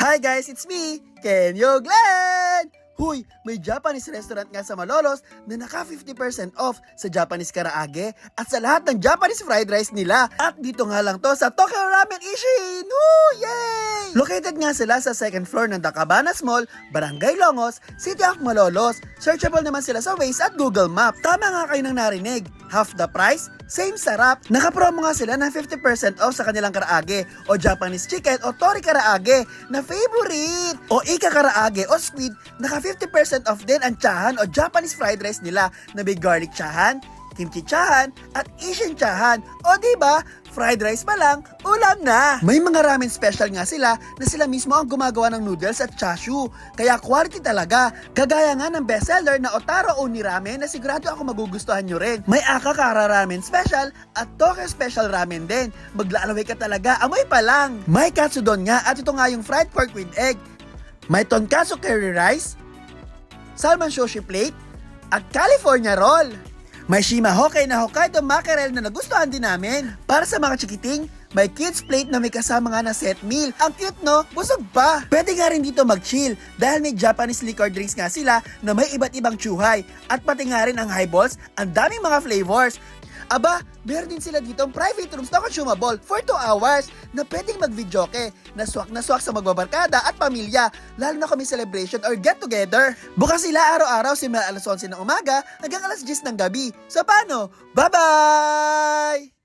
Hi guys, it's me, Kenyo Glenn! Huy, may Japanese restaurant nga sa Malolos na naka 50% off sa Japanese karaage at sa lahat ng Japanese fried rice nila. At dito nga lang to sa Tokyo Ramen Ishin! Woo! Yay! Located nga sila sa second floor ng Takabanas Mall, Barangay Longos, City of Malolos. Searchable naman sila sa Waze at Google Map. Tama nga kayo nang narinig. Half the price, same sarap. Nakapromo nga sila ng 50% off sa kanilang karaage o Japanese chicken o tori karaage na favorite. O ika karaage o squid, naka 50% off din ang chahan o Japanese fried rice nila na may garlic chahan, kimchi chahan, at Asian chahan. O ba? Fried rice pa lang, ulam na! May mga ramen special nga sila na sila mismo ang gumagawa ng noodles at chashu. Kaya quality talaga. Kagaya nga ng bestseller na Otaro Uni Ramen na sigurado ako magugustuhan nyo rin. May Aka Kara Ramen Special at Tokyo Special Ramen din. Maglalaway ka talaga, amoy pa lang. May katsudon nga at ito nga yung fried pork with egg. May tonkatsu curry rice, salmon sushi plate, at California roll. May Shima Hokkay na Hokkaido mackerel na nagustuhan din namin. Para sa mga chikiting, may kids plate na may kasama nga na set meal. Ang cute no? Busog pa! Pwede nga rin dito mag-chill dahil may Japanese liquor drinks nga sila na may iba't ibang chuhay. At pati nga rin ang highballs, ang daming mga flavors. Aba, meron din sila dito ang private rooms na consumable for 2 hours na pwedeng mag-videoke, na swak na swak sa magbabarkada at pamilya, lalo na kami celebration or get together. Bukas sila araw-araw simula alas 11 ng umaga hanggang alas 10 ng gabi. So paano? Bye-bye!